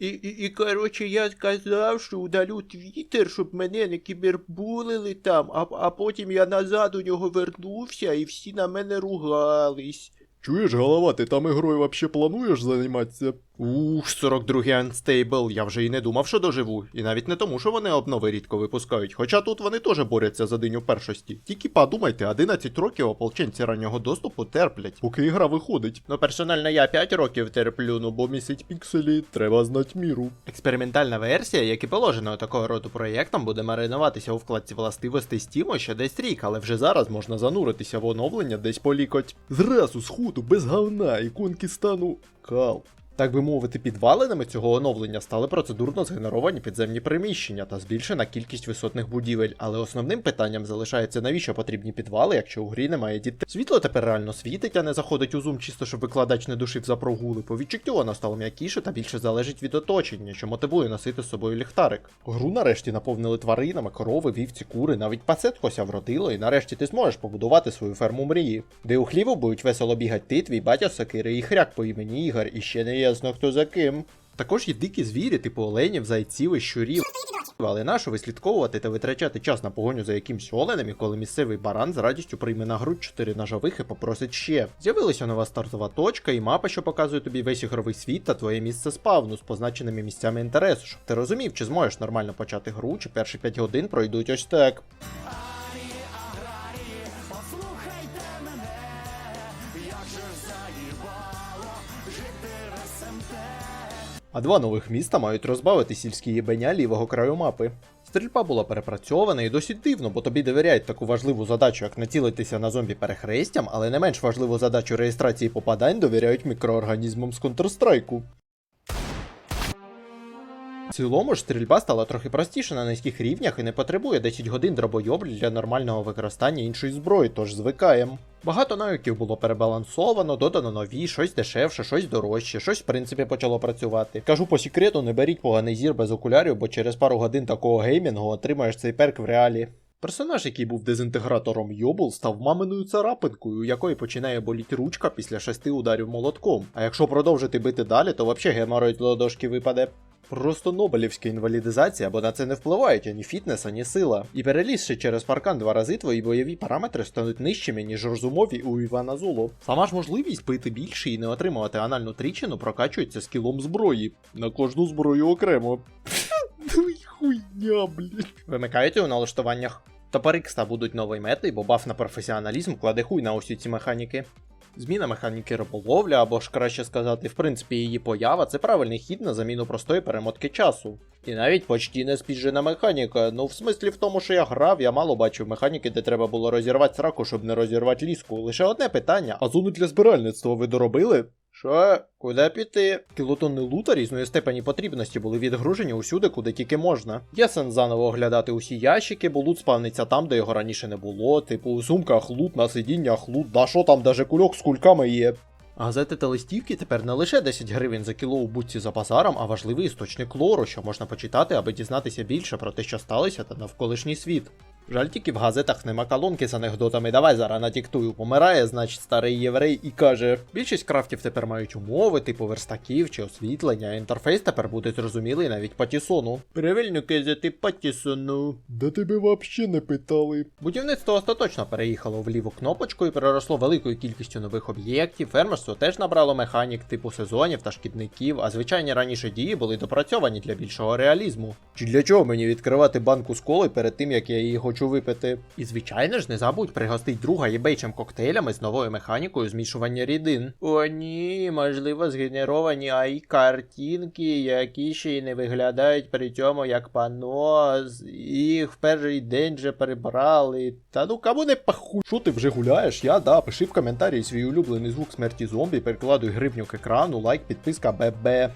І, і, і коротше, я сказав, що удалю твіттер, щоб мене не кібербулили там, а, а потім я назад у нього вернувся і всі на мене ругались. Чуєш, голова, ти там ігрою вообще плануєш займатися? Ух, 42-й Unstable, я вже і не думав, що доживу. І навіть не тому, що вони обнови рідко випускають. Хоча тут вони теж борються за диню першості. Тільки подумайте, 11 років ополченці раннього доступу терплять. Поки ігра виходить. Ну, персонально я 5 років терплю, ну бо місяць Пікселі, треба знати міру. Експериментальна версія, як і положено такого роду проєктам, буде маринуватися у вкладці властивостей Steam ще десь рік, але вже зараз можна зануритися в оновлення десь по лікоть. Зразу сходу, без говна, іконки стану кал. Так би мовити, підвалинами цього оновлення стали процедурно згенеровані підземні приміщення та збільшена кількість висотних будівель. Але основним питанням залишається, навіщо потрібні підвали, якщо у грі немає дітей. Світло тепер реально світить, а не заходить у зум, чисто щоб викладач не душив за прогули. По відчуттю воно стало м'якіше та більше залежить від оточення, що мотивує носити з собою ліхтарик. Гру нарешті наповнили тваринами, корови, вівці, кури, навіть пацеткося вродило, і нарешті ти зможеш побудувати свою ферму мрії, де у хліву будуть весело бігати ти, твій батя сокири і хряк по імені Ігор, і ще не ясно хто за ким. Також є дикі звірі, типу оленів, зайців і щурів. Але нащо вислідковувати та витрачати час на погоню за якимсь оленем, і коли місцевий баран з радістю прийме на грудь 4 ножових і попросить ще. З'явилася нова стартова точка і мапа, що показує тобі весь ігровий світ та твоє місце спавну з позначеними місцями інтересу, щоб ти розумів, чи зможеш нормально почати гру, чи перші 5 годин пройдуть ось так. А два нових міста мають розбавити сільські єбеня лівого краю мапи. Стрільба була перепрацьована і досить дивно, бо тобі довіряють таку важливу задачу, як націлитися на зомбі перехрестям, але не менш важливу задачу реєстрації попадань довіряють мікроорганізмам з Counter-Strike. Цілому ж стрільба стала трохи простіше на низьких рівнях і не потребує 10 годин дробойоблі для нормального використання іншої зброї, тож звикаєм. Багато навиків було перебалансовано, додано нові, щось дешевше, щось дорожче, щось в принципі почало працювати. Кажу по секрету, не беріть поганий зір без окулярів, бо через пару годин такого геймінгу отримаєш цей перк в реалі. Персонаж, який був дезінтегратором Йобл, став маминою царапинкою, у якої починає боліти ручка після шести ударів молотком. А якщо продовжити бити далі, то взагалі геморой з ладошки випаде. Просто Нобелівська інвалідизація, бо на це не впливають ані фітнес, ані сила. І перелізши через паркан два рази, твої бойові параметри стануть нижчими, ніж розумові у Івана Золо. Сама ж можливість бити більше і не отримувати анальну тріщину прокачується скілом зброї. На кожну зброю окремо. Ну хуйня, блядь. Вимикаєте у налаштуваннях. Топори кста будуть новий мети, бо баф на професіоналізм кладе хуй на усі ці механіки. Зміна механіки риболовля, або ж краще сказати, в принципі, її поява це правильний хід на заміну простої перемотки часу. І навіть почти не спіжена механіка. Ну, в смислі в тому, що я грав, я мало бачив механіки, де треба було розірвати сраку, щоб не розірвати ліску. Лише одне питання: а зону для збиральництва ви доробили? Що? Куди піти? Кілотонни лута різної степені потрібності були відгружені усюди, куди тільки можна. Є сенс заново оглядати усі ящики, бо лут спавниться там, де його раніше не було. Типу, у сумках лут, на сидіннях лут, да що там, даже кульок з кульками є. Газети та листівки тепер не лише 10 гривень за кіло у будці за базаром, а важливий істочник лору, що можна почитати, аби дізнатися більше про те, що сталося, та навколишній світ. Жаль тільки в газетах нема колонки з анекдотами. Давай зараз надіктую. Помирає, значить, старий єврей і каже: більшість крафтів тепер мають умови, типу верстаків чи освітлення. Інтерфейс тепер буде зрозумілий навіть патісону. Правильно казати патісону. Да тебе вообще не питали. Будівництво остаточно переїхало в ліву кнопочку і переросло великою кількістю нових об'єктів. Фермерство теж набрало механік типу сезонів та шкідників, а звичайні раніше дії були допрацьовані для більшого реалізму. Чи для чого мені відкривати банку з коли перед тим, як я її хочу випити? І звичайно ж, не забудь пригостить друга єбейчим коктейлями з новою механікою змішування рідин. О, ні, можливо, згенеровані ай картинки, які ще й не виглядають при цьому як пано. Їх в перший день вже перебрали. Та ну кому не пахуй. Що ти вже гуляєш? Я да, пиши в коментарі свій улюблений звук смерті зомбі, перекладуй гривню к екрану, лайк, підписка, ББ.